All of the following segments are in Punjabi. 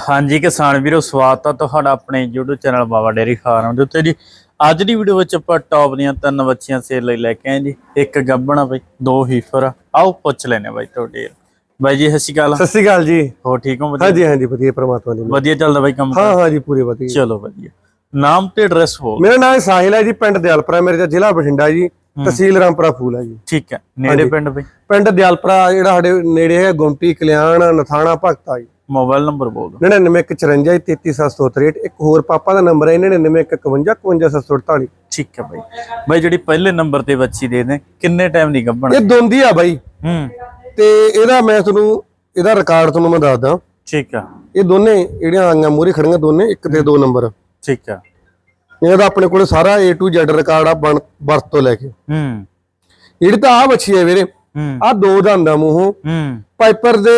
ਹਾਂਜੀ ਕਿਸਾਨ ਵੀਰੋ ਸਵਾਗਤ ਆ ਤੁਹਾਡਾ ਆਪਣੇ YouTube channel Baba dairy farm ਦੇ ਉੱਤੇ ਜੀ। ਅੱਜ ਦੀ ਵੀਡੀਓ ਵਿੱਚ ਆਪਾਂ ਟੌਪ ਦੀਆਂ ਤਿੰਨ ਬੱਚੀਆਂ ਸੇਲ ਲਈ ਲੈ ਕੇ ਆਏ ਜੀ। ਇੱਕ ਗੱਬਣ ਆ ਬਈ ਦੋ ਹੀਫਰ ਆਓ ਪੁੱਛ ਲੈਨੇ ਬਾਈ ਤੁਹਾਡੇ। ਬਾਈ ਜੀ ਸਤਿ ਸ਼੍ਰੀ ਅਕਾਲ। ਸਤਿ ਸ੍ਰੀ ਅਕਾਲ ਜੀ। ਹੋ ਠੀਕ ਹੋ? ਵਧੀਆ? ਹਾਂਜੀ ਹਾਂਜੀ ਵਧੀਆ ਪ੍ਰਮਾਤਮਾ ਦੀ। ਵਧੀਆ ਚੱਲਦਾ ਬਾਈ ਕੰਮ ਹਾਂ ਹਾਂ ਜੀ ਪੂਰੇ ਵਧੀਆ। ਚਲੋ ਵਧੀਆ। ਨਾਮ ਤੇ ਐਡਰੈਸ ਬੋਲ ਮੇਰਾ ਨਾਮ ਸਾਹਿਲ ਹੈ ਜੀ ਪਿੰਡ ਦਿਆਲਪੁਰਾ ਮੇਰੇ ਦਾ ਜ਼ਿਲ੍ਹਾ ਬਠਿੰਡਾ ਜੀ। ਤਹਿਸੀਲ ਰਾਮਪੁਰਾ ਫੂਲ ਹੈ ਜੀ। ਠੀਕ ਹੈ। ਨੇੜੇ ਪਿੰਡ ਬਈ? ਪਿੰਡ ਦਿਆਲਪੁਰਾ ਜਿਹੜਾ ਸਾਡੇ ਨੇੜੇ ਹੈ ਗੁੰਮਟੀ ਕਲਿਆਣ ਨਥਾਣਾ ਭਗਤਾ ਜੀ। ਮੋਬਾਈਲ ਨੰਬਰ ਬੋਲ ਦਿਓ। 9954 33763 ਇੱਕ ਹੋਰ ਪਾਪਾ ਦਾ ਨੰਬਰ ਹੈ 9951 ਠੀਕ ਹੈ ਬਾਈ। ਬਾਈ ਜਿਹੜੀ ਪਹਿਲੇ ਨੰਬਰ ਤੇ ਬੱਚੀ ਦੇ ਦੇ ਕਿੰਨੇ ਟਾਈਮ ਦੀ ਗੱਬਣ ਇਹ ਦੋਂਦੀ ਆ ਬਾਈ। ਹੂੰ। ਤੇ ਇਹਦਾ ਮੈਂ ਤੁਹਾਨੂੰ ਇਹਦਾ ਰਿਕਾਰਡ ਤੁਹਾਨੂੰ ਮੈਂ ਦੱਸਦਾ। ਠੀਕ ਆ। ਇਹ ਦੋਨੇ ਜਿਹੜੀਆਂ ਆਈਆਂ ਮੂਰੇ ਖੜੀਆਂ ਦੋਨੇ ਇੱਕ ਤੇ ਦੋ ਨੰਬਰ। ਠੀਕ ਆ। ਇਹਦਾ ਆਪਣੇ ਕੋਲ ਸਾਰਾ A to Z ਰਿਕਾਰਡ ਆ ਬਣ- ਬਰਥ ਤੋਂ ਲੈ ਕੇ। ਹੂੰ। ਜਿਹੜੀ ਤਾਂ ਆ ਬੱਚੀ ਹੈ ਵੀਰੇ ਆ ਦੋ ਦੰਦਾਂ ਮੂੰਹੋਂ। ਹੂੰ। ਪਾਈਪਰ ਦੇ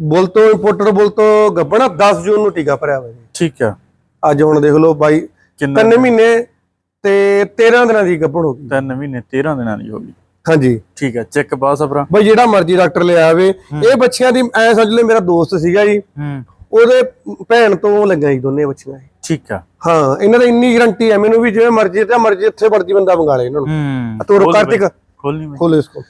ਬੁੱਲ ਤੋਂ ਇੰਪੋਰਟਰ ਬੁੱਲ ਤੋਂ ਗੱਬਣਾ 10 ਜੂਨ ਨੂੰ ਟੀਕਾ ਭਰਿਆ ਹੋਇਆ ਜੀ। ਠੀਕ ਆ। ਅੱਜ ਹੁਣ ਦੇਖ ਲਓ ਬਾਈ ਕਿੰਨਾ ਮਹੀਨੇ ਤੇ 13 ਦਿਨਾਂ ਦੀ ਗੱਭਣ ਹੋ ਗਈ। ਤਿੰਨ ਮਹੀਨੇ 13 ਦਿਨਾਂ ਦੀ ਹੋ ਗਈ। ਹਾਂਜੀ। ਠੀਕ ਹੈ ਚੈੱਕ ਪਾਸ ਆ ਭਰਾ ਬਾਈ ਜਿਹੜਾ ਮਰਜ਼ੀ ਡਾਕਟਰ ਲੈ ਆਵੇ। ਇਹ ਬੱਚਿਆਂ ਦੀ ਐ ਸਮਝ ਲੈ ਮੇਰਾ ਦੋਸਤ ਸੀਗਾ ਜੀ। ਹੂੰ। ਉਹਦੇ ਭੈਣ ਤੋਂ ਲੱਗਿਆ ਜੀ ਦੋਨੇ ਬੱਚੀਆਂ। ਠੀਕ ਆ। ਹਾਂ ਇਹਨਾਂ ਦੀ ਇੰਨੀ ਗਰੰਟੀ ਹੈ ਮੈਨੂੰ ਵੀ ਜਿਵੇਂ ਮਰਜ਼ੀ ਤੇ ਮਰਜ਼ੀ ਇੱਥੇ ਮਰਜ਼ੀ ਬੰਦਾ ਮੰਗਾ ਲੇ ਇਹਨਾਂ ਨੂੰ। ਹੂੰ। ਤੋਰੋ ਕਾਰਤਿਕ। ਖੋਲਨੀ ਮੈਂ ਖੋਲੋ ਇਸਕੋ ਅ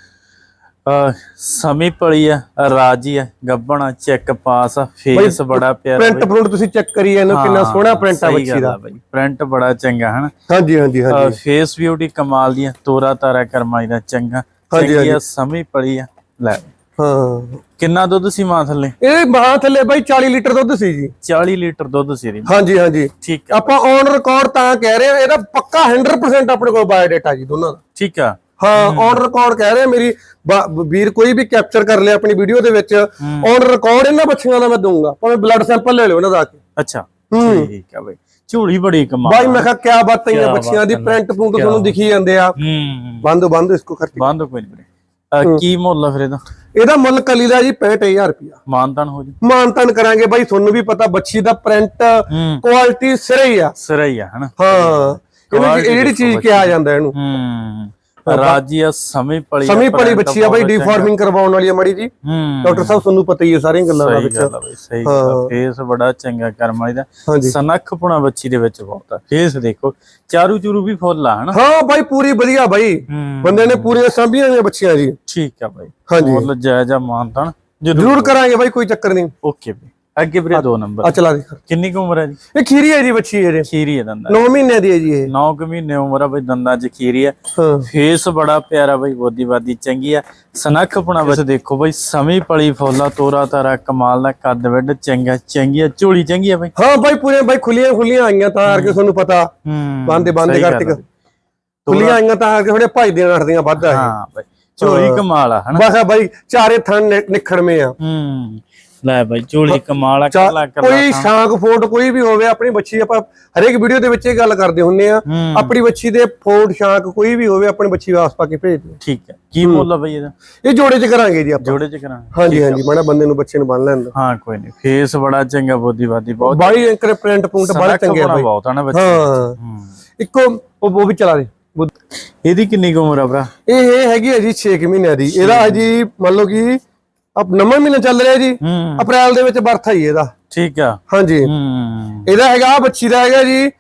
ਸਮੀ ਪੜੀ ਆ ਰਾਜੀ ਆ ਗੱਬਣਾ ਚੈੱਕ ਪਾਸ ਫੇਸ ਬੜਾ ਪਿਆਰਾ ਪ੍ਰਿੰਟ ਪ੍ਰਿੰਟ ਤੁਸੀਂ ਚੈੱਕ ਕਰੀ ਇਹਨੂੰ ਕਿੰਨਾ ਸੋਹਣਾ ਪ੍ਰਿੰਟ ਆ ਬੱਚੀ ਦਾ। ਪ੍ਰਿੰਟ ਬੜਾ ਚੰਗਾ ਹਨ? ਹਾਂਜੀ ਹਾਂਜੀ ਹਾਂਜੀ। ਫੇਸ ਬਿਊਟੀ ਕਮਾਲ ਦੀ ਆ ਤੋਰਾ ਤਾਰਾ ਕਰਮਾਈ ਦਾ ਚੰਗਾ। ਹਾਂਜੀ, ਚੰਗੀ ਆ ਸਮੀ ਪੜੀ ਆ। ਲੈ। ਹਾਂ। ਕਿੰਨਾ ਦੁੱਧ ਸੀ ਮਾਂ ਥੱਲੇ? ਇਹ ਬਾਹ ਥੱਲੇ ਬਾਈ 40 ਲੀਟਰ ਦੁੱਧ ਸੀ ਜੀ। 40 ਲੀਟਰ ਦੁੱਧ ਸੀ ਦੀ ਹਾਂਜੀ ਹਾਂਜੀ। ਠੀਕ ਆਪਾਂ ਔਨ ਰਿਕਾਰਡ ਤਾਂ ਕਹਿ ਰਹੇ ਆ ਇਹਦਾ ਪੱਕਾ 100% ਆਪਣੇ ਕੋਲ ਬਾਇਓਡਾਟਾ ਜੀ ਦੋਨਾਂ ਦਾ। ਠੀਕ ਆ। ਹਾਂ ਔਨ ਰਿਕਾਰਡ ਕਹਿ ਰਹੇ ਮੇਰੀ ਵੀਰ ਕੋਈ ਵੀ ਕੈਪਚਰ ਕਰ ਲਿਆ ਆਪਣੀ ਵੀਡੀਓ ਦੇ ਵਿੱਚ। ਔਨ ਰਿਕਾਰਡ ਇਹਨਾਂ ਬੱਚਿਆਂ ਦਾ ਮੈਂ ਦਊਂਗਾ। ਭਾਵੇਂ ਬਲੱਡ ਸੈਂਪਲ ਲੈ ਲਿਓ ਇਹਨਾਂ ਦਾ ਆ ਕੇ। ਅੱਛਾ। ਠੀਕ ਆ ਬਾਈ। ਝੂੜੀ ਬੜੀ ਕਮਾਲ ਬਾਈ ਮੈਂ ਕਿਹਾ ਕਿਆ ਬਾਤਾਂ ਹੀ ਬੱਚਿਆਂ ਦੀ ਪ੍ਰਿੰਟ ਪੁੰਟ ਤੁਹਾਨੂੰ ਦਿਖੀ ਜਾਂਦੇ ਆ। ਬੰਦ ਬੰਦ ਇਸਕੋ ਕਰਕੇ ਬੰਦ ਕੋਈ ਨਹੀਂ ਕੀ ਮੁੱਲ ਆ ਫਿਰ ਇਹਦਾ? ਇਹਦਾ ਮੁੱਲ ਕਲੀ ਦਾ ਜੀ 65000 ਰੁਪਿਆ ਮਾਨਤਾਨ ਹੋ ਜੀ। ਮਾਨਤਨ ਕਰਾਂਗੇ ਬਾਈ ਤੁਹਾਨੂੰ ਵੀ ਪਤਾ ਬੱਚੀ ਦਾ ਪ੍ਰਿੰਟ ਕੁਆਲਿਟੀ ਸਿਰੇ ਹੀ ਆ। ਸਿਰਾ ਹੀ ਆ ਹਨਾ? ਹਾਂ। ਇਹ ਜਿਹੜੀ ਚੀਜ਼ ਕਿਹਾ ਜਾਂਦਾ ਇਹਨੂੰ। ਹੂੰ। ਰਾਜੀ ਆ ਸਮੇਂ ਪਲੀ ਸਮੀ print ਬੱਚੀ ਆ ਬਾਈ। ਡੀਫਾਰਮਿੰਗ ਕਰਵਾਉਣ ਵਾਲੀ ਆ ਮੜੀ ਜੀ। ਡਾਕਟਰ ਸਾਹਿਬ ਤੁਹਾਨੂੰ ਪਤਾ ਹੀ ਹੈ ਸਾਰੀਆਂ ਗੱਲਾਂ ਦਾ ਵਿੱਚ। ਸਹੀ ਗੱਲ ਫੇਸ ਬੜਾ ਚੰਗਾ ਕਰਮ ਵਾਲੀ ਦਾ। ਹਾਂਜੀ। ਸਨੱਖ ਪੁਣਾ ਬੱਚੀ ਦੇ ਵਿੱਚ ਬਹੁਤ ਆ। ਫੇਸ ਦੇਖੋ ਚਾਰੂ ਚੂਰੂ ਵੀ ਫੁੱਲ ਆ ਹਨਾ? ਹਾਂ ਬਾਈ ਪੂਰੀ ਵਧੀਆ ਬਾਈ। ਬੰਦੇ ਨੇ ਪੂਰੀਆਂ ਸਾਂਭੀਆਂ ਨੇ ਬੱਚੀਆਂ ਜੀ। ਠੀਕ ਆ ਬਾਈ। ਹਾਂਜੀ। ਮੁੱਲ ਜਾਇਜ਼ ਆ ਮਾਨਤਾਨ ਜ਼ਰੂਰ ਕਰਾਂਗੇ ਬਾਈ ਕੋਈ ਚੱਕਰ ਨਹੀਂ। ਓਕੇ ਬਈ। ਅੱਗੇ ਵੀਰੇ ਦੋ ਨੰਬਰ। ਆ ਚਲਾ ਦੇ। ਕਿੰਨੀ ਕੁ ਉਮਰ ਹੈ ਜੀ? ਇਹ ਖੀਰੀ ਹੈ ਜੀ ਬੱਚੀ ਇਹਦੇ ਖੀਰੀ ਹੈ ਦੰਦਾ 9 ਮਹੀਨੇ ਦੀ ਹੈ ਜੀ ਇਹ। 9 ਕੁ ਮਹੀਨੇ ਉਮਰ ਆ ਬਈ ਦੰਦਾਂ 'ਚ ਖੀਰੀ ਹਾਂ। ਫੇਸ ਬੜਾ ਪਿਆਰਾ ਬਈ ਬੋਦੀ ਬਾਦੀ ਚੰਗੀ ਆ। ਸਨੱਖ ਪੁਣਾ ਵਿੱਚ ਦੇਖੋ ਬਈ ਸਮੀ ਪਲੀ ਫੋਲਾ ਤੋਰਾ ਤਾਰਾ ਕਮਾਲ ਦਾ ਕੱਦ ਵੱਡ ਚੰਗਾ ਚੰਗੀ ਆ ਝੋਲੀ ਚੰਗੀ ਆ ਬਈ। ਹਾਂ ਬਾਈ ਪੂਰੇ ਬਾਈ ਖੁੱਲੀਆਂ ਖੁੱਲੀਆਂ ਆਈਆਂ ਤਾਂ ਕਰਕੇ ਤੁਹਾਨੂੰ ਪਤਾ। ਬੰਦੇ ਬੰਦ ਆ। ਖੁੱਲੀਆਂ ਆਈਆਂ ਤਾਂ ਕਰਕੇ ਥੋੜੇ ਭਜਦੀਆਂ ਨੱਠਦੀਆਂ ਵੱਧ ਆ। ਇਹ। ਹਾਂ ਬਈ ਝੋਲੀ ਕਮਾਲ ਆ ਹਨਾ? ਬਸ ਬਾਈ ਚਾਰੇ ਥਣ ਨਿਖੜਵੇਂ ਆ। ਹੂੰ। ਲੈ ਬਈ ਝੋਲੀ ਕਮਾਲ ਆ ਕੱਲਾ ਕੱਲਾ ਕੋਈ ਸ਼ਾਂਕ ਫੋਟ ਕੋਈ ਵੀ ਹੋਵੇ ਆਪਣੀ ਬੱਚੀ ਆਪਾਂ ਹਰੇਕ ਵੀਡੀਓ ਦੇ ਵਿੱਚ ਇਹ ਗੱਲ ਕਰਦੇ ਹੁੰਨੇ ਆ ਆਪਣੀ ਬੱਚੀ ਦੇ ਫੋਟ ਸ਼ਾਂਕ ਕੋਈ ਵੀ ਹੋਵੇ ਆਪਣੀ ਬੱਚੀ ਵਾਪਸ ਪਾ ਕੇ ਭੇਜ ਦਿਓ। ਠੀਕ ਹੈ। ਕੀ ਮੁੱਲ ਆ ਬਈ ਇਹਦਾ? ਇਹ ਜੋੜੇ 'ਚ ਕਰਾਂਗੇ ਜੀ ਆਪਾਂ। ਜੋੜੇ 'ਚ ਕਰਾਂਗੇ। ਹਾਂਜੀ ਹਾਂਜੀ ਮਾੜਾ ਬੰਦੇ ਨੂੰ ਬੱਚੇ ਨੂੰ ਬੰਨ ਲੈਣ ਦਿਓ। ਹਾਂ ਕੋਈ ਨਹੀਂ। ਫੇਸ ਬੜਾ ਚੰਗਾ ਬੋਦੀ ਬਾਦੀ ਬਹੁਤ ਬਾਈ ਐਂਕਰ ਪ੍ਰਿੰਟ ਪੁੰਟ ਬੜਾ ਚੰਗੇ ਆ ਬਾਈ। ਬਹੁਤ ਆ ਨਾ ਬੱਚੇ ਹਾਂ। ਇੱਕੋ ਉਹ ਉਹ ਵੀ ਚਲਾ ਦੇ। ਇਹਦੀ ਕਿੰਨੀ ਉਮਰ ਆ ਭਰਾ? ਇਹ ਹੈਗੀ ਹੈ ਜੀ 6 ਮਹੀਨਿਆਂ ਦੀ। ਇਹਦਾ ਜੀ ਮੰਨ ਲਓ ਕਿ ਅਬ ਨਵਾਂ ਮਹੀਨਾ ਚੱਲ ਰਿਹਾ ਜੀ। ਹੂੰ। ਅਪ੍ਰੈਲ ਦੇ ਵਿੱਚ ਬਰਥ ਆਈ ਇਹਦਾ। ਠੀਕ ਆ। ਹਾਂਜੀ। ਹੂੰ। ਇਹਦਾ ਹੈਗਾ ਆਹ ਬੱਚੀ ਦਾ ਹੈਗਾ ਜੀ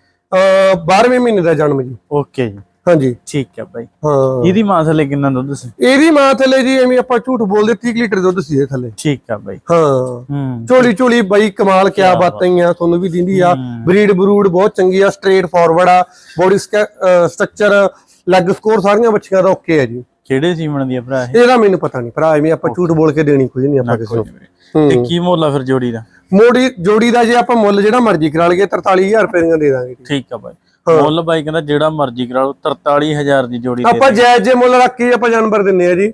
12ਵੇਂ ਮਹੀਨੇ ਦਾ ਜਨਮ ਜੀ। ਓਕੇ ਜੀ। ਹਾਂਜੀ। ਠੀਕ ਆ ਬਾਈ। ਹਾਂ। ਇਹਦੀ ਮਾਂ ਥੱਲੇ ਕਿੰਨਾ ਦੁੱਧ ਸੀ? ਇਹਦੀ ਮਾਂ ਥੱਲੇ ਜੀ ਐਵੇਂ ਆਪਾਂ ਝੂਠ ਬੋਲਦੇ 30 ਲੀਟਰ ਦੁੱਧ ਸੀ ਇਹ ਥੱਲੇ। ਠੀਕ ਆ ਬਾਈ। ਹਾਂ। ਹੂੰ। ਝੋਲੀ ਝੋਲੀ ਬਾਈ ਕਮਾਲ ਕਿਆ ਬਾਤਾਂ ਹੀ ਆ ਤੁਹਾਨੂੰ ਵੀ ਦਿੰਦੀ ਆ। ਬਰੀਡ ਬਰੂਡ ਬਹੁਤ ਚੰਗੀ ਆ ਸਟ੍ਰੇਟ ਫਾਰਵਰਡ ਆ। ਬੋਡੀ ਸਟਰਕਚਰ ਲੈਗ ਸਕੋਰ ਸਾਰੀਆਂ ਬੱਚੀਆਂ ਦਾ ਓਕੇ ਆ ਜੀ। ਕਿਹੜੇ ਸੀਮਣ ਦੀ ਆ ਭਰਾ ਇਹ? ਇਹਦਾ ਮੈਨੂੰ ਪਤਾ ਨਹੀਂ ਭਰਾ ਐਵੇਂ ਆਪਾਂ ਝੂਠ ਬੋਲ ਕੇ ਦੇਣੀ ਕੁਝ ਨਹੀਂ ਆਪਾਂ ਕਿਸੇ ਨੂੰ। ਤੇ ਕੀ ਮੁੱਲ ਆ ਫਿਰ ਜੋੜੀ ਦਾ? ਮੋੜੀ ਜੋੜੀ ਦਾ ਜੇ ਆਪਾਂ ਮੁੱਲ ਜਿਹੜਾ ਮਰਜ਼ੀ ਕਰਾ ਲਈਏ 43000 ਰੁਪਏ ਦੀਆਂ ਦੇ ਦਾਂਗੇ। ਠੀਕ ਆ ਬਾਈ। ਮੁੱਲ ਬਾਈ ਕਹਿੰਦਾ ਜਿਹੜਾ ਮਰਜ਼ੀ ਕਰਾ ਲਓ 43000 ਦੀ ਜੋੜੀ ਦੇ ਆਪਾਂ ਜਾਇਜ਼ ਜੇ ਮੁੱਲ ਰੱਖ ਕੇ ਆਪਾਂ ਜਾਨਵਰ ਦਿੰਨੇ ਆ ਜੀ।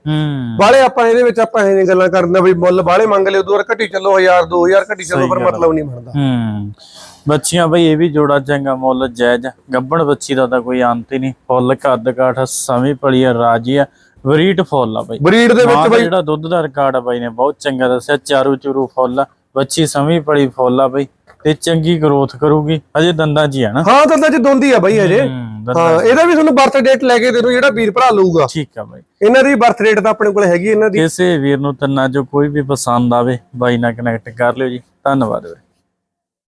ਬਾਲੇ ਆਪਾਂ ਇਹਦੇ ਵਿੱਚ ਆਪਾਂ ਐਵੇਂ ਗੱਲਾਂ ਕਰਦੇ ਆ ਵੀ ਮੁੱਲ ਬਾਲੇ ਮੰਗ ਲਿਓ ਦੋ ਘਟੀ ਚੱਲੋ 1000 2000 ਘਟੀ ਚੱਲੋ ਪਰ ਮਤਲਬ ਨਹੀਂ ਬਣਦਾ। ਹੂੰ। ਬੱਚੀਆਂ ਬਈ ਇਹ ਵੀ ਜੋੜਾ ਚੰਗਾ ਮੁੱਲ ਜਾਇਜ਼। ਗੱਭਣ ਬੱਚੀ ਦਾ ਤਾਂ ਕੋਈ ਅੰਤ ਹੀ ਨਹੀਂ। ਫੁੱਲ ਕੱਦ ਕਾਠ ਸਮੀ ਪਲੀ ਆ ਰਾਜੀ ਆ। ਵਰੀਟ ਫੁੱਲ ਆ ਬਈ। ਬਰੀਡ ਦੇ ਵਿੱਚ ਦਾ ਜਿਹੜਾ ਦੁੱਧ ਦਾ ਰਿਕਾਰਡ ਆ ਬਾਈ ਨੇ ਬਹੁਤ ਚੰਗਾ ਦੱਸਿਆ ਚਾਰੂ ਚੂਰੂ ਫੁੱਲ ਆ ਬੱਚੀ ਸਮੀ ਪਲੀ ਫੁੱਲ ਆ ਬਈ ਤੇ ਚੰਗੀ ਗਰੋਥ ਕਰੂਗੀ ਅਜੇ ਦੰਦਾਂ 'ਚ ਹੀ ਆ ਨਾ। ਹਾਂ ਤਾਂ ਚ ਦੋਂਦੀ ਆ ਬਾਈ ਅਜੇ ਹੂੰ ਇਹਦਾ ਵੀ ਤੁਹਾਨੂੰ ਬਰਥ ਡੇਟ ਲੈ ਕੇ ਦੇ ਦਿਓ ਜਿਹੜਾ ਵੀਰ ਭਰਾ ਲਊਗਾ। ਠੀਕ ਆ ਬਾਈ। ਇਹਨਾਂ ਦੀ ਬਰਥ ਡੇਟ ਤਾਂ ਆਪਣੇ ਕੋਲ ਹੈਗੀ ਇਹਨਾਂ ਦੀ। ਕਿਸੇ ਵੀਰ ਨੂੰ ਤਿੰਨਾਂ ਚੋਂ ਕੋਈ ਵੀ ਪਸੰਦ ਆਵੇ ਬਾਈ ਨਾਲ ਕਨੈਕਟ ਕਰ ਲਿਓ ਜੀ। ਧੰਨਵਾਦ